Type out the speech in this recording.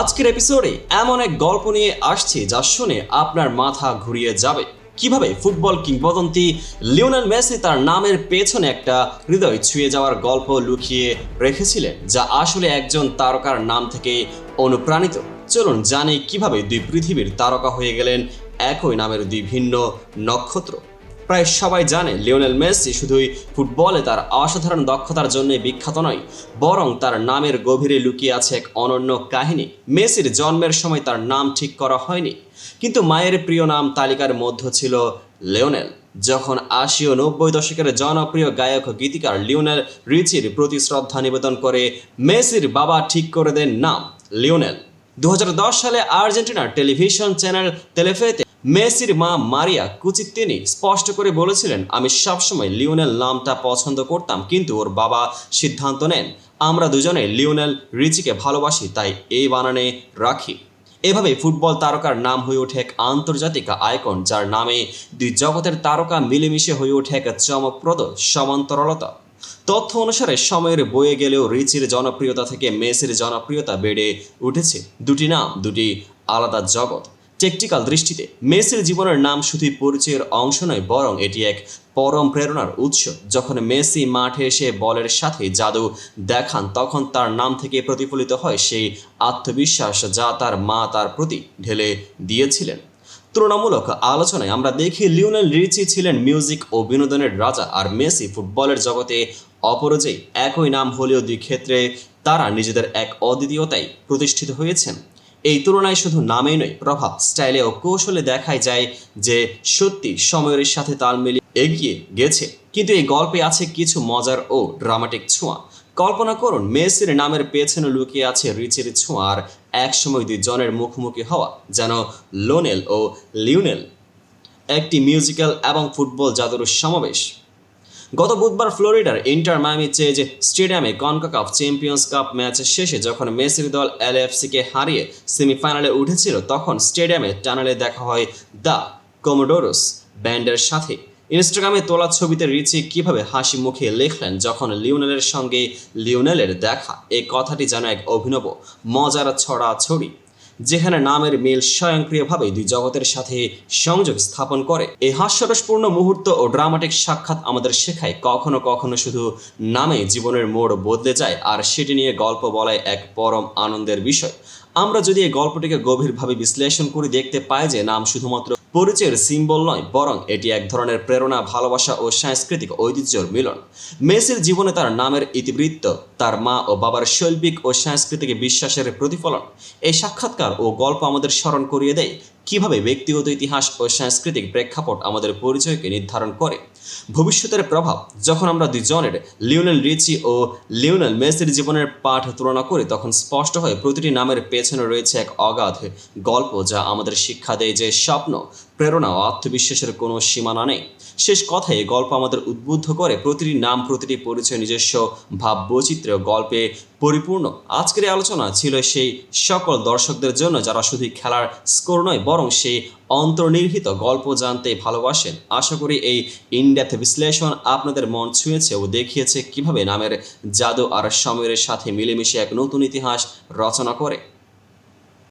আজকের এপিসোডে এমন এক গল্প নিয়ে আসছে যা শুনে আপনার মাথা ঘুরিয়ে যাবে। কীভাবে ফুটবল কিংবদন্তি লিওনেল মেসি তার নামের পেছনে একটা হৃদয় ছুঁয়ে যাওয়ার গল্প লুকিয়ে রেখেছিলেন, যা আসলে একজন তারকার নাম থেকে অনুপ্রাণিত। চলুন জানি কীভাবে দুই পৃথিবীর তারকা হয়ে গেলেন একই নামের দুই ভিন্ন নক্ষত্র। প্রায় সবাই জানে লিওনেল মেসি শুধুই ফুটবলে তার অসাধারণ দক্ষতার জন্য বিখ্যাত নয়, বরং তার নামের গভীরে লুকিয়ে আছে এক অনন্য কাহিনী। মেসির জন্মের সময় তার নাম ঠিক করা হয়নি, কিন্তু মায়ের প্রিয় নাম তালিকার মধ্যে ছিল লিওনেল, যখন আশি ও নব্বই দশকের জনপ্রিয় গায়ক গীতিকার লিওনেল রিচির প্রতি শ্রদ্ধা নিবেদন করে মেসির বাবা ঠিক করে দেন নাম লিওনেল। দু হাজার দশ সালে আর্জেন্টিনার টেলিভিশন চ্যানেল তেলেফেতে মেসির মা মারিয়া কুচিত তিনি স্পষ্ট করে বলেছিলেন, আমি সবসময় লিওনেল নামটা পছন্দ করতাম, কিন্তু ওর বাবা সিদ্ধান্ত নেন। আমরা দুজনে লিওনেল রিচিকে ভালোবাসি, তাই এই বানানে রাখি। এভাবে ফুটবল তারকার নাম হয়ে ওঠে এক আন্তর্জাতিক আইকন, যার নামে দুই জগতের তারকা মিলেমিশে হয়ে ওঠে এক চমকপ্রদ সমান্তরালতা। তথ্য অনুসারে, সময়ের বয়ে গেলেও রিচির জনপ্রিয়তা থেকে মেসির জনপ্রিয়তা বেড়ে উঠেছে। দুটি নাম, দুটি আলাদা জগৎ। টেকটিক্যাল দৃষ্টিতে, মেসির জীবনের নাম শুধুই পরিচয়ের অংশ নয়, বরং এটি এক পরম প্রেরণার উৎস। যখন মেসি মাঠে এসে বলের সাথে জাদু দেখান, তখন তার নাম থেকে প্রতিফলিত হয় সেই আত্মবিশ্বাস যা তার মা তার প্রতি ঢেলে দিয়েছিলেন। তুলনামূলক আলোচনায় আমরা দেখি লিওনেল রিচি ছিলেন মিউজিক ও বিনোদনের রাজা, আর মেসি ফুটবলের জগতে অপরাজয়ী একই নাম হলেও দুই ক্ষেত্রে তারা নিজেদের এক অদ্বিতীয়তায় প্রতিষ্ঠিত হয়েছেন। এই তুলনায় শুধু নামেই নয়, প্রভাব, স্টাইলে ও কৌশলে দেখায় যায় যে সত্যি সময়ের সাথে তাল মিলিয়ে এগিয়ে গেছে। কিন্তু এই গল্পে আছে কিছু মজার ও ড্রামাটিক ছোঁয়া। কল্পনা করুন, মেসির নামের পেছনে লুকিয়ে আছে রিচের ছোঁয়া আর একসময় দুই জনের মুখোমুখি হওয়া, যেন লোনেল ও লিওনেল। একটি মিউজিক্যাল এবং ফুটবল জাদুর সমাবেশ। গত বুধবার ফ্লোরিডার ইন্টার মায়ামি চেজ স্টেডিয়ামে কনকাকাফ চ্যাম্পিয়ন্স কাপ ম্যাচের শেষে যখন মেসির দল এল এলএফসিকে হারিয়ে সেমিফাইনালে উঠেছিল, তখন স্টেডিয়ামে টানেলে দেখা হয় দ্য কোমোডোরোস ব্যান্ডের সাথে। ইনস্টাগ্রামে তোলা ছবিতে রিচি কীভাবে হাসি মুখে লিখলেন যখন লিওনেলের সঙ্গে লিওনেলের দেখা এই কথাটি যেন এক অভিনব, মজার ছড়া ছড়ি যেখানে নামের মিল স্বয়ংক্রিয়ভাবে দুই জগতের সাথে সংযোগ স্থাপন করে। এই হাস্যরসপূর্ণ মুহূর্ত ও ড্রামাটিক সাক্ষাৎ আমাদের শেখায় কখনো কখনো শুধু নামে জীবনের মোড় বদলে যায় আর সেটি নিয়ে গল্প বলায় এক পরম আনন্দের বিষয়। আমরা যদি এই গল্পটিকে গভীরভাবে বিশ্লেষণ করে দেখতে পাই যে নাম শুধুমাত্র পরিচয়ের সিম্বল নয়, বরং এটি এক ধরনের প্রেরণা, ভালোবাসা ও সাংস্কৃতিক ঐতিহ্যের মিলন। মেসির জীবনে তার নামের ইতিবৃত্ত, তার মা ও বাবার শৈল্পিক ও সাংস্কৃতিক বিশ্বাসের প্রতিফলন। এই সাক্ষাৎকার ও গল্প আমাদের স্মরণ করিয়ে দেয় কীভাবে ব্যক্তিগত ইতিহাস ও সাংস্কৃতিক প্রেক্ষাপট আমাদের পরিচয়কে নির্ধারণ করে। ভবিষ্যতের প্রভাব যখন আমরা দুজনের লিওনেল রিচি ও লিওনেল মেসির জীবনের পাঠ তুলনা করি, তখন স্পষ্ট হয় প্রতিটি নামের পেছনে রয়েছে এক অগাধ গল্প যা আমাদের শিক্ষা দেয় যে স্বপ্ন প্রেরণা ও আত্মবিশ্বাসের কোনো সীমানা নেই। শেষ কথায় গল্প আমাদের উদ্বুদ্ধ করে প্রতিটি নাম, প্রতিটি পরিচয়, নিজস্ব ভাব বৈচিত্র্য গল্পে পরিপূর্ণ। আজকের আলোচনা ছিল সেই সকল দর্শকদের জন্য যারা শুধু খেলার স্কোর নয়, বরং সেই অন্তর্নির্হিত গল্প জানতে ভালোবাসেন। আশা করি এই ইনডেথ বিশ্লেষণ আপনাদের মন ছুঁয়েছে ও দেখিয়েছে কীভাবে নামের জাদু আর সময়ের সাথে মিলেমিশে এক নতুন ইতিহাস রচনা করে।